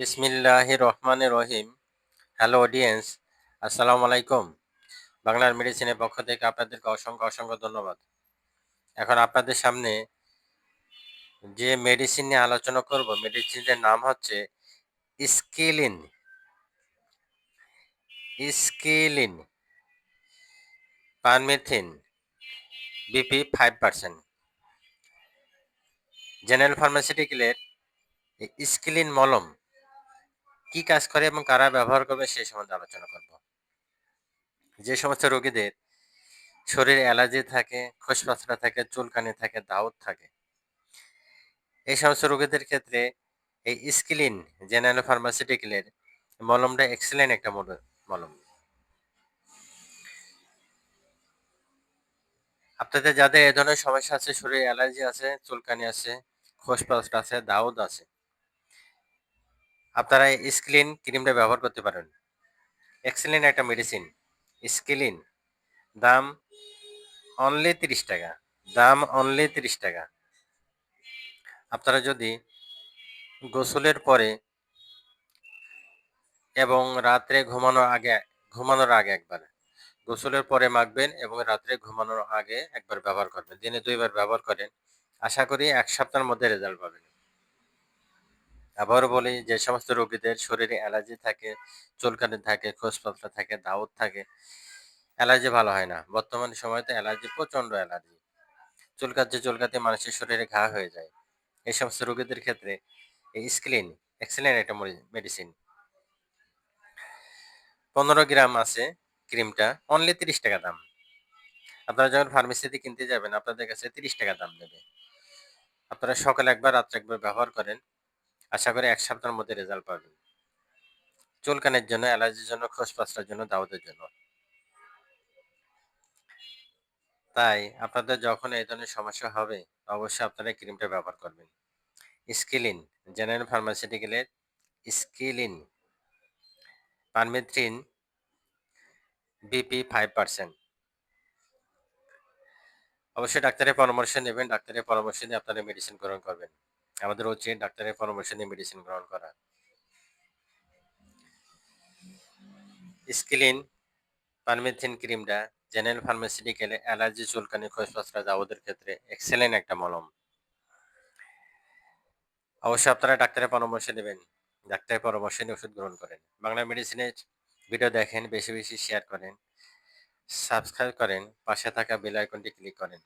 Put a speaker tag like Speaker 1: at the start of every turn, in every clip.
Speaker 1: বিসমিল্লাহ রহমান রহিম। Hello audience আসসালামু আলাইকুম। বাংলার মেডিসিনের পক্ষ থেকে আপনাদেরকে অসংখ্য অসংখ্য ধন্যবাদ। এখন আপনাদের সামনে যে মেডিসিন নিয়ে আলোচনা করব মেডিসিনের নাম হচ্ছে Skilin Skilin permethrin BP five percent general ফার্মাসিউটিক্যালের স্কিলিন মলম কি কাজ করে এবং কারা ব্যবহার করবে সেই সম্বন্ধে আলোচনা করব। যে সমস্ত রোগীদের শরীরে অ্যালার্জি থাকে খোসপাসরা থাকে, চুলকানি থাকে, দাউদ থাকে, এই সমস্ত রোগীদের ক্ষেত্রে এই স্কিলিন জেনারেল ফার্মাসিউটিক্যালের মলমটা এক্সেলেন্ট একটা মলম। আপনাদের যাদের এ ধরনের সমস্যা আছে, শরীরে অ্যালার্জি আছে, চুলকানি আছে খোসপাসরা আছে, দাউদ আছে আপনারা স্কিলিন ক্রিমটা ব্যবহার করতে পারেন। এক্সেলেন্ট একটা মেডিসিন স্কিলিন। দাম অনলি তিরিশ টাকা। দাম অনলি তিরিশ টাকা। আপনারা যদি গোসলের পরে এবং রাত্রে ঘুমানোর আগে ঘুমানোর আগে একবার গোসলের পরে মাখবেন এবং রাত্রে ঘুমানোর আগে একবার ব্যবহার করবেন। দিনে দুইবার ব্যবহার করেন। আশা করি এক সপ্তাহের মধ্যে রেজাল্ট পাবেন। আবারও বলি, যে সমস্ত রোগীদের শরীরে অ্যালার্জি থাকে, চুলকানি থাকে খোঁজপত্র থাকে, দাউদ থাকে, অ্যালার্জি ভালো হয় না। বর্তমান সময়তে অ্যালার্জি, প্রচণ্ড অ্যালার্জি। চুলকাচ্ছে চুলকাতে মানুষের শরীরে ঘা হয়ে যায়। এই সমস্ত রোগীদের ক্ষেত্রে এই স্ক্লিন এক্সেলেন্ট একটা মেডিসিন পনেরো গ্রাম আছে ক্রিমটা অনলি তিরিশ টাকা দাম। আপনারা যখন ফার্মেসিতে কিনতে যাবেন, আপনাদের কাছে তিরিশ টাকা দাম দেবে। আপনারা সকালে একবার, রাত্রে একবার ব্যবহার করেন। আশা করি এক সপ্তাহের মধ্যে রেজাল্ট পাবেন। চুলকানের জন্য অ্যালার্জির জন্য খোসপাসটার জন্য দাউদের জন্য। তাই আপনাদের যখন এই ধরনের সমস্যা হবে, অবশ্যই আপনারা ক্রিমটা ব্যবহার করবেন। স্কিলিন general ফার্মাসিউটিক্যালের Skilin permethrin BP five percent অবশ্যই ডাক্তারের পরামর্শ নেবেন, ডাক্তারের পরামর্শ নিয়ে আপনারা মেডিসিন গ্রহণ করবেন। আমাদের উচিত ডাক্তারের পরামর্শ নিয়ে মেডিসিন গ্রহণ করা। স্কিলিন পারমেথিন ক্রিমটা জেনারেল ফার্মাসিউটিক্যালে অ্যালার্জি চুলকানি, খোসপাসরা যাওয়াদের ক্ষেত্রে এক্সেলেন্ট একটা মলম। অবশ্যই আপনারা ডাক্তারের পরামর্শ নেবেন। ডাক্তারের পরামর্শ নিয়ে ওষুধ গ্রহণ করেন। বাংলা মেডিসিনের ভিডিও দেখেন, বেশি বেশি শেয়ার করেন সাবস্ক্রাইব করেন, পাশে থাকা বেল আইকনটি ক্লিক করেন।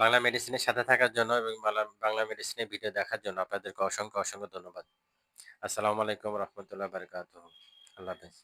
Speaker 1: বাংলা মেডিসিনের সাথে থাকার জন্য এবং বাংলা মেডিসিনের ভিডিও দেখার জন্য আপনাদেরকে অসংখ্য অসংখ্য ধন্যবাদ। আসসালামু আলাইকুম রহমতুল্লাহ বারকাত আল্লাহ হাফেজ।